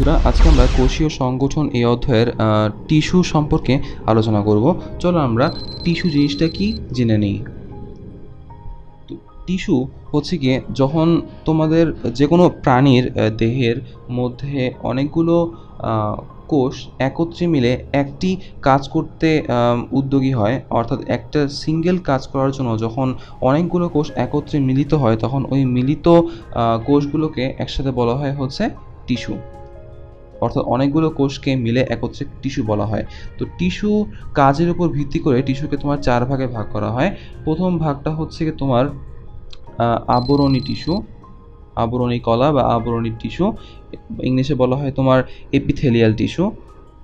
বন্ধুরা, আজকে আমরা কোষীয় সংগঠন এই অধ্যায়ের টিস্যু সম্পর্কে আলোচনা করব। চলো আমরা টিস্যু জিনিসটা কি জেনে নিই। টিস্যু হচ্ছে গিয়ে যখন তোমাদের যে কোনো প্রাণীর দেহের মধ্যে অনেকগুলো কোষ একত্রে মিলে একটি কাজ করতে উদ্যোগী হয়, অর্থাৎ একটা সিঙ্গেল কাজ করার জন্য যখন অনেকগুলো কোষ একত্রে মিলিত হয়, তখন ওই মিলিত কোষগুলোকে একসাথে বলা হয় হচ্ছে টিস্যু। অর্থাৎ অনেকগুলো কোষকে মিলে একত্রে টিস্যু বলা হয়। তো টিস্যু কাজের উপর ভিত্তি করে টিস্যুকে তোমার চার ভাগে ভাগ করা হয়। প্রথম ভাগটা হচ্ছে তোমার আবরণী টিস্যু, আবরণী কলা বা আবরণী টিস্যু, ইংলিশে বলা হয় তোমার এপিথেলিয়াল টিস্যু।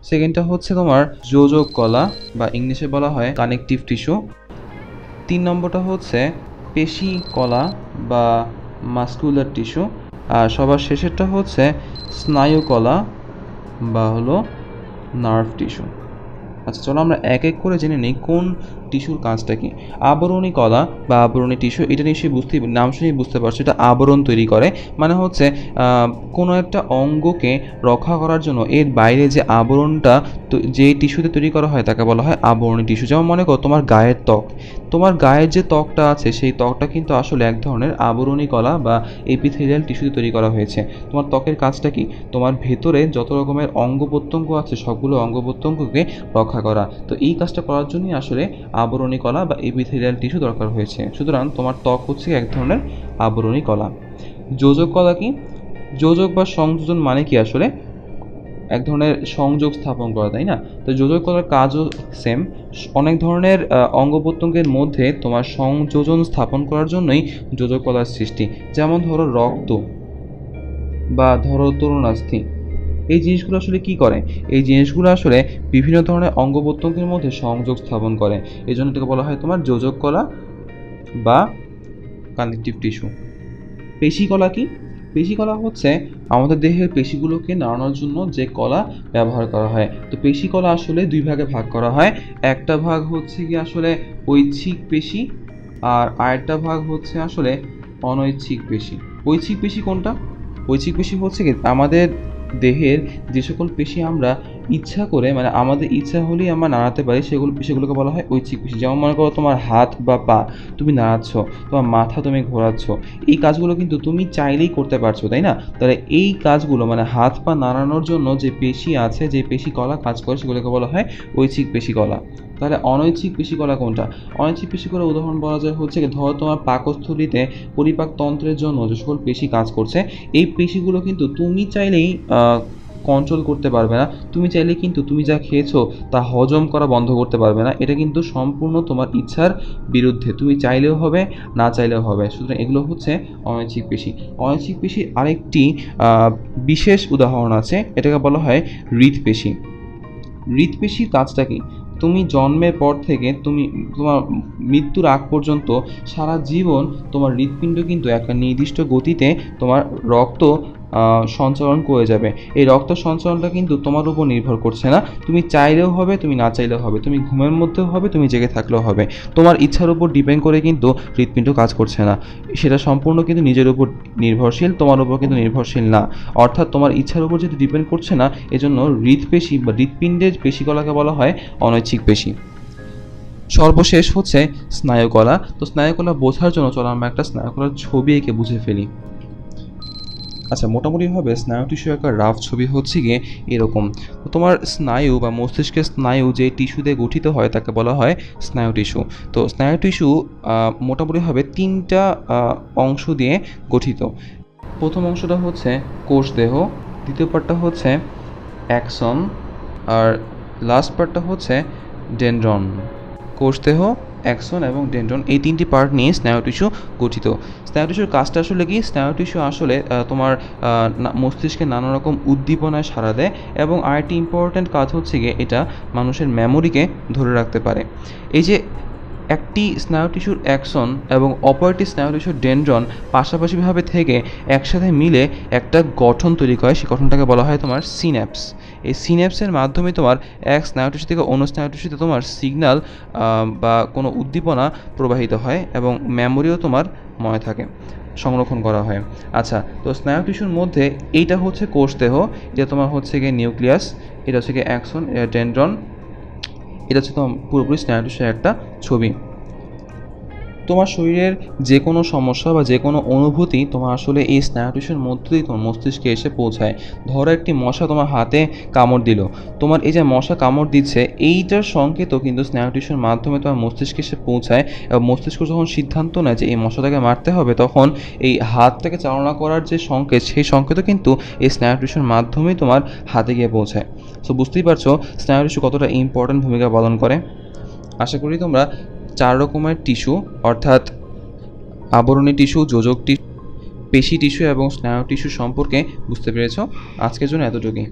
সেকেন্ডটা হচ্ছে তোমার যোজক কলা বা ইংলিশে বলা হয় কানেকটিভ টিস্যু। তিন নম্বরটা হচ্ছে পেশি কলা বা মাস্কুলার টিস্যু। আর সবার শেষেরটা হচ্ছে স্নায়ু কলা বা হলো নার্ভ টিস্যু আচ্ছা চলো আমরা এক এক করে জেনে নিই কোন টিস্যুর কাজটা কি? আবরণী কলা বা আবরণী টিস্যু, এটা নিশ্চয়ই বুঝতে, নাম শুনেই বুঝতে পারছ, এটা আবরণ তৈরি করে। মানে হচ্ছে কোনো একটা অঙ্গকে রক্ষা করার জন্য এর বাইরে যে আবরণটা যে টিস্যুতে তৈরি করা হয়, তাকে বলা হয় আবরণী টিস্যু। যেমন মনে করো, তোমার গায়ের ত্বক। তোমার গায়ের যে ত্বকটা আছে, সেই ত্বকটা কিন্তু আসলে এক ধরনের আবরণী কলা বা এপিথেলিয়াল টিস্যুতে তৈরি করা হয়েছে। তোমার ত্বকের কাজটা কি? তোমার ভেতরে যত রকমের অঙ্গ প্রত্যঙ্গ আছে, সবগুলো অঙ্গ প্রত্যঙ্গকে রক্ষা করা। তো এই কাজটা করার জন্যই আসলে আবরণী কলা বা এপিথেলিয়াল টিস্যু দরকার হয়েছে। সুতরাং তোমার ত্বক হচ্ছে এক ধরনের আবরণী কলা। যোজক কলা কি? যোজক বা সংযোজন মানে কি আসলে? এক ধরনের সংযোগ স্থাপন করা, তাই না? তো যোজক কলার কাজও সেম অনেক ধরনের অঙ্গ প্রত্যঙ্গের মধ্যে তোমার সংযোজন স্থাপন করার জন্যই যোজক কলার সৃষ্টি। যেমন ধরো রক্ত বা ধরো তরুণাস্থি এই জিনিসগুলো আসলে কি করে? এই জিনিসগুলো আসলে বিভিন্ন ধরনের অঙ্গ প্রত্যঙ্গের মধ্যে সংযোগ স্থাপন করে। এই জন্য এটাকে বলা হয় তোমার যোজক কলা বা কানেকটিভ টিস্যু পেশিকলা কি? পেশিকলা হচ্ছে আমাদের দেহের পেশিগুলোকে নাড়ানোর জন্য যে কলা ব্যবহার করা হয়। তো পেশিকলা আসলে দুই ভাগে ভাগ করা হয়। একটা ভাগ হচ্ছে কি আসলে ঐচ্ছিক পেশি আর আরেকটা ভাগ হচ্ছে আসলে অনৈচ্ছিক পেশি। ঐচ্ছিক পেশি কোনটা? ঐচ্ছিক পেশি হচ্ছে কি আমাদের দেহের যে সকল পেশি আমরা ইচ্ছা করে মানে আমাদের ইচ্ছা হলেই আমরা নাড়াতে পারি, সেগুলো, সেগুলোকে বলা হয় ঐচ্ছিক পেশি যেমন মনে করো তোমার হাত বা পা, তুমি নাড়াচ্ছ, তোমার মাথা তুমি ঘোরাচ্ছ, এই কাজগুলো কিন্তু তুমি চাইলেই করতে পারছ, তাই না? তাহলে এই কাজগুলো মানে হাত পা নাড়ানোর জন্য যে পেশি আছে, যে পেশি কলা কাজ করে, সেগুলোকে বলা হয় ঐচ্ছিক পেশি কলা। তাহলে অনৈচ্ছিক পেশিকলা কোনটা? অনৈচ্ছিক পেশিকলার উদাহরণ বলা যায় হচ্ছে ধরো তোমার পাকস্থলীতে পরিপাক তন্ত্রের জন্য যে সকল পেশি কাজ করছে, এই পেশিগুলো কিন্তু তুমি চাইলেই কন্ট্রোল করতে পারবে না। তুমি চাইলে কিন্তু তুমি যা খেয়েছো তা হজম করা বন্ধ করতে পারবে না। এটা কিন্তু সম্পূর্ণ তোমার ইচ্ছার বিরুদ্ধে। তুমি চাইলেও হবে, না চাইলেও হবে। সুতরাং এগুলো হচ্ছে অনৈচ্ছিক পেশি। অনৈচ্ছিক পেশির আরেকটি বিশেষ উদাহরণ আছে। এটাকে বলা হয় হৃদপেশি হৃদপেশির কাজটা কি? তুমি জন্মের পর থেকে তুমি, তোমার মৃত্যুর আগ পর্যন্ত সারা জীবন তোমার হৃৎপিণ্ড কিন্তু একটা নির্দিষ্ট গতিতে তোমার রক্ত সঞ্চালন করে যাবে। এই রক্ত সঞ্চালনটা কিন্তু তোমার উপর নির্ভর করছে না। তুমি চাইলেও হবে, তুমি না চাইলেও হবে। তুমি ঘুমের মধ্যেও হবে, তুমি জেগে থাকলেও হবে। তোমার ইচ্ছার উপর ডিপেন্ড করে কিন্তু হৃৎপিণ্ড কাজ করছে না। সেটা সম্পূর্ণ কিন্তু নিজের উপর নির্ভরশীল, তোমার উপর কিন্তু নির্ভরশীল না। অর্থাৎ তোমার ইচ্ছার উপর যেহেতু ডিপেন্ড করছে না, এজন্য হৃৎপেশি বা হৃৎপিণ্ডের পেশিকলাকে বলা হয় অনৈচ্ছিক পেশি। সর্বশেষ হচ্ছে স্নায়ুকলা। তো স্নায়ুকলা বোঝার জন্য চলো আমরা একটা স্নায়ুকলার ছবি এঁকে বুঝে ফেলি। আচ্ছা মোটামুটিভাবে স্নায়ু টিস্যু একটা রাফ ছবি হচ্ছে গিয়ে এরকম। তো তোমার স্নায়ু বা মস্তিষ্কের স্নায়ু যে টিস্যু দিয়ে গঠিত হয়, তাকে বলা হয় স্নায়ু টিস্যু তো স্নায়ু টিস্যু মোটামুটিভাবে তিনটা অংশ দিয়ে গঠিত। প্রথম অংশটা হচ্ছে কোষ দেহ, দ্বিতীয় পার্টটা হচ্ছে অ্যাকসন আর লাস্ট পার্টটা হচ্ছে ডেনড্রন কোষদেহ অ্যাকসন এবং ডেন্ড্রন এই তিনটি পার্ট নিয়ে স্নায়ু টিস্যু গঠিত। স্নায়ু টিস্যুর কাজটা আসলে কি? স্নায়ু টিস্যু আসলে তোমার মস্তিষ্কে নানা রকম উদ্দীপনায় সাড়া দেয় এবং আরেকটি ইম্পর্ট্যান্ট কাজ হচ্ছে গিয়ে এটা মানুষের মেমোরিকে ধরে রাখতে পারে। এই যে একটি স্নায়ু টিস্যুর অ্যাকশন এবং অপর একটি স্নায়ু টিস্যুর ডেন্ড্রন পাশাপাশিভাবে থেকে একসাথে মিলে একটা গঠন তৈরি করে, সেই গঠনটাকে বলা হয় তোমার সিন্যাপস। এই সিন্যাপসের মাধ্যমে তোমার এক স্নায়ু টিস্যু থেকে অন্য স্নায়ু টিস্যুতে তোমার সিগন্যাল বা কোনো উদ্দীপনা প্রবাহিত হয় এবং মেমোরিও তোমার মনে থাকে, সংরক্ষণ করা হয়। আচ্ছা তো স্নায়ু টিস্যুর মধ্যে এইটা হচ্ছে কোষদেহ এটা তোমার হচ্ছে গিয়ে নিউক্লিয়াস, এটা হচ্ছে গিয়ে অ্যাক্সন এটা ডেন্ড্রন এটা হচ্ছে তোমার পুরোপুরি স্ট্যান্ডার্ড একটা ছবি। তোমার শরীরের যে কোনো সমস্যা বা যে কোনো অনুভূতি তোমার আসলে এই স্নায়ু টিস্যুর মধ্য দিয়ে তোমার মস্তিষ্কে এসে পৌঁছায়। ধরো একটি মশা তোমার হাতে কামড় দিল। তোমার এই যে মশা কামড় দিচ্ছে, এইটার সংকেতও কিন্তু স্নায়ু টিস্যুর মাধ্যমে তোমার মস্তিষ্কে এসে পৌঁছায়। এবং মস্তিষ্ক যখন সিদ্ধান্ত নেয় যে এই মশাটাকে মারতে হবে, তখন এই হাতটাকে চালনা করার যে সংকেত, সেই সংকেতও কিন্তু এই স্নায়ু টিস্যুর মাধ্যমেই তোমার হাতে গিয়ে পৌঁছায়। সো বুঝতেই পারছ স্নায়ু টিস্যু কতটা ইম্পর্ট্যান্ট ভূমিকা পালন করে। আশা করি তোমরা চার রকমের টিস্যু, অর্থাৎ আবরণী টিস্যু, যোজক টিস্যু, পেশি টিস্যু এবং স্নায়ু টিস্যু সম্পর্কে বুঝতে পেরেছ। আজকের জন্য এতটুকুই।